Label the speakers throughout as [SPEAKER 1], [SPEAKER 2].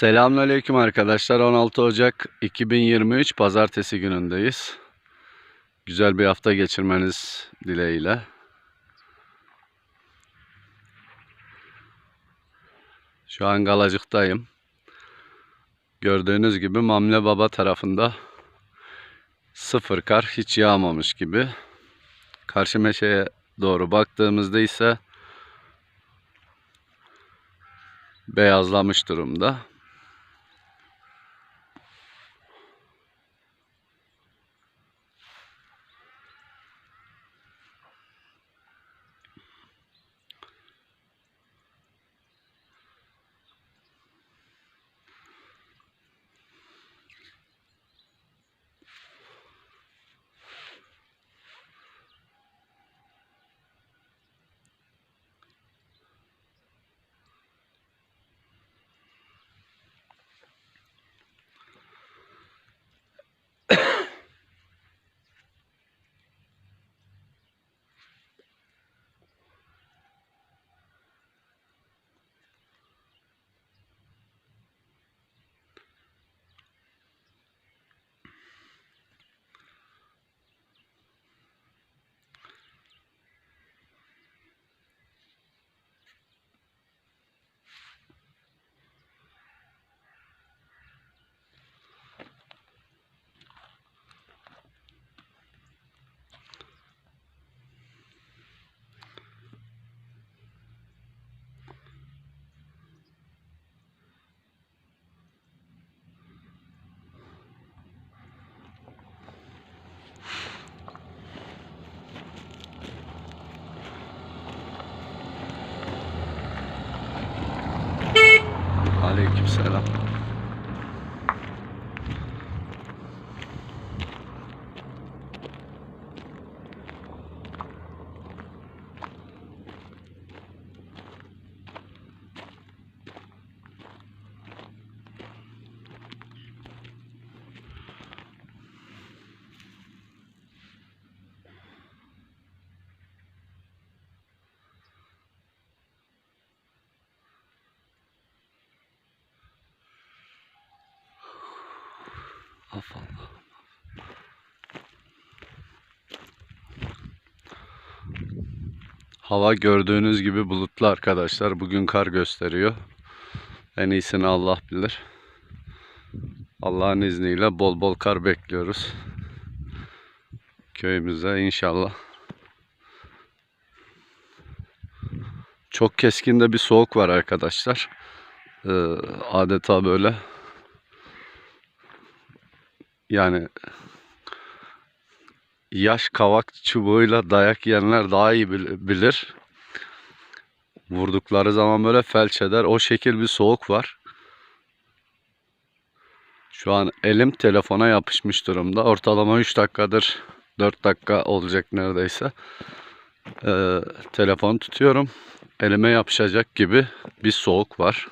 [SPEAKER 1] Selamünaleyküm arkadaşlar. 16 Ocak 2023 Pazartesi günündeyiz. Güzel bir hafta geçirmeniz dileğiyle. Şu an Galacık'tayım. Gördüğünüz gibi Mamle Baba tarafında sıfır kar hiç yağmamış gibi. Karşı meşeye doğru baktığımızda ise beyazlamış durumda. Allah. Hava gördüğünüz gibi bulutlu arkadaşlar. Bugün kar gösteriyor. En iyisini Allah bilir. Allah'ın izniyle bol bol kar bekliyoruz. Köyümüze inşallah. Çok keskin de bir soğuk var arkadaşlar. Ee, adeta böyle yani yaş kavak çubuğuyla dayak yiyenler daha iyi bil- bilir. Vurdukları zaman böyle felç eder. O şekil bir soğuk var. Şu an elim telefona yapışmış durumda. Ortalama 3 dakikadır 4 dakika olacak neredeyse. Ee, telefonu tutuyorum. Elime yapışacak gibi bir soğuk var.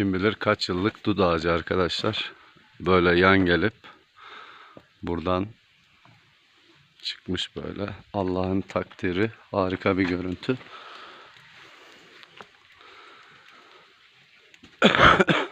[SPEAKER 1] Kim bilir kaç yıllık dut ağacı arkadaşlar. Böyle yan gelip buradan çıkmış böyle. Allah'ın takdiri. Harika bir görüntü.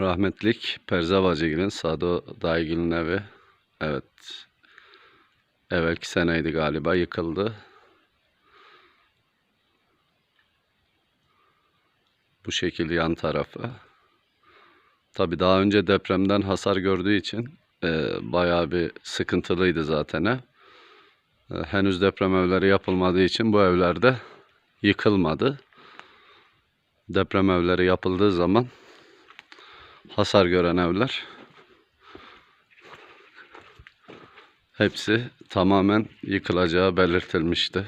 [SPEAKER 1] Rahmetlik Perza Bacıgil'in Sado Daygil'in evi. Evet. Evvelki seneydi galiba yıkıldı. Bu şekilde yan tarafı. Tabi daha önce depremden hasar gördüğü için e, bayağı bir sıkıntılıydı zaten. E, henüz deprem evleri yapılmadığı için bu evlerde yıkılmadı. Deprem evleri yapıldığı zaman hasar gören evler hepsi tamamen yıkılacağı belirtilmişti.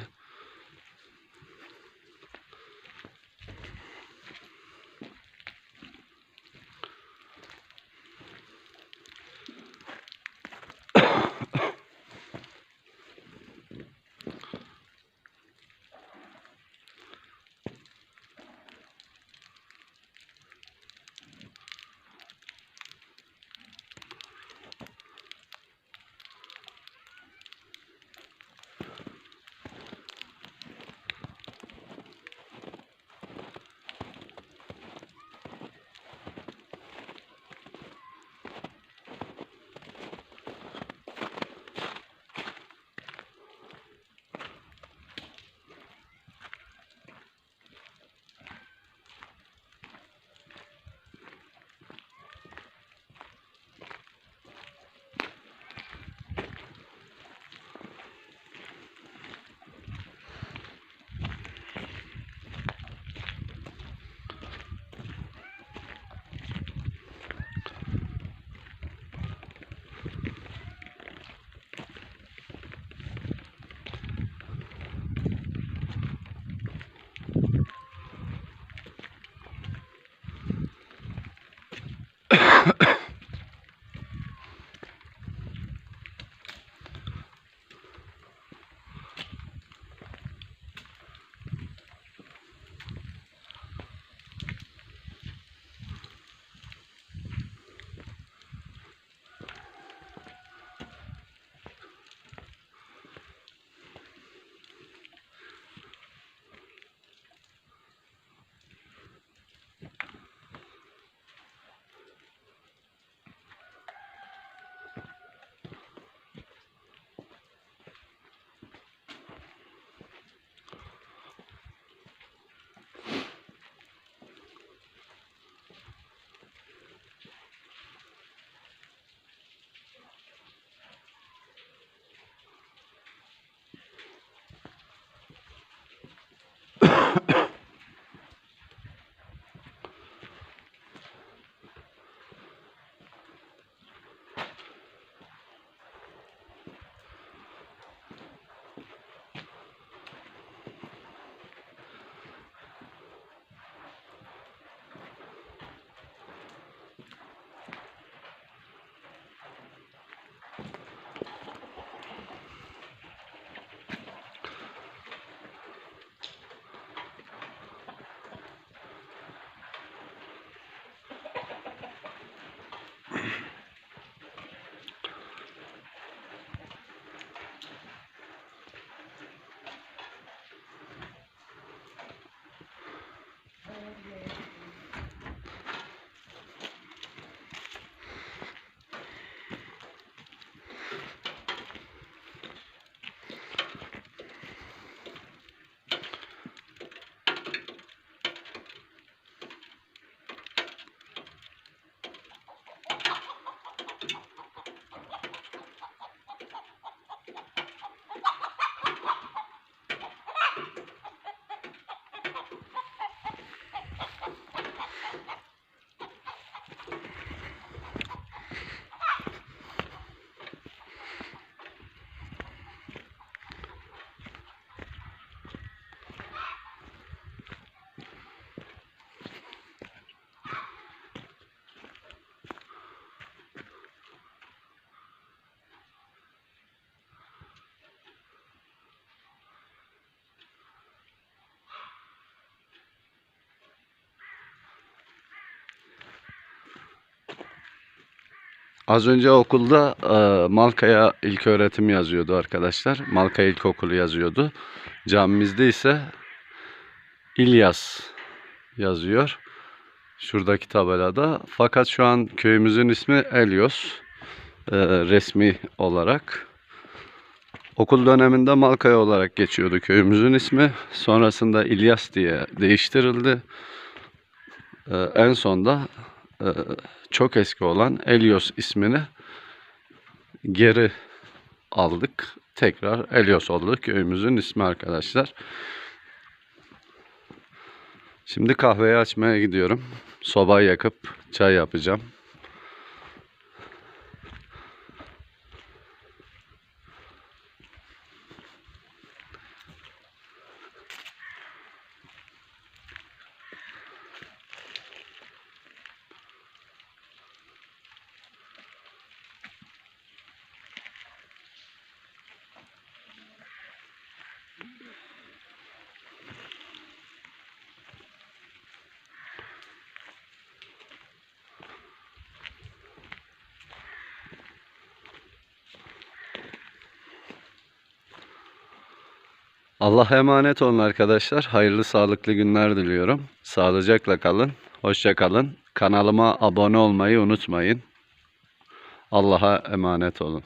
[SPEAKER 1] Az önce okulda e, Malkaya İlköğretim yazıyordu arkadaşlar. Malkaya İlkokulu yazıyordu. Camimizde ise İlyas yazıyor. Şuradaki tabelada. Fakat şu an köyümüzün ismi Elyos. e, resmi olarak. Okul döneminde Malkaya olarak geçiyordu köyümüzün ismi. Sonrasında İlyas diye değiştirildi. E, en sonda çok eski olan Elios ismini geri aldık. Tekrar Elios oldu köyümüzün ismi arkadaşlar. Şimdi kahveyi açmaya gidiyorum. Sobayı yakıp çay yapacağım. Allah'a emanet olun arkadaşlar. Hayırlı sağlıklı günler diliyorum. Sağlıcakla kalın. Hoşça kalın. Kanalıma abone olmayı unutmayın. Allah'a emanet olun.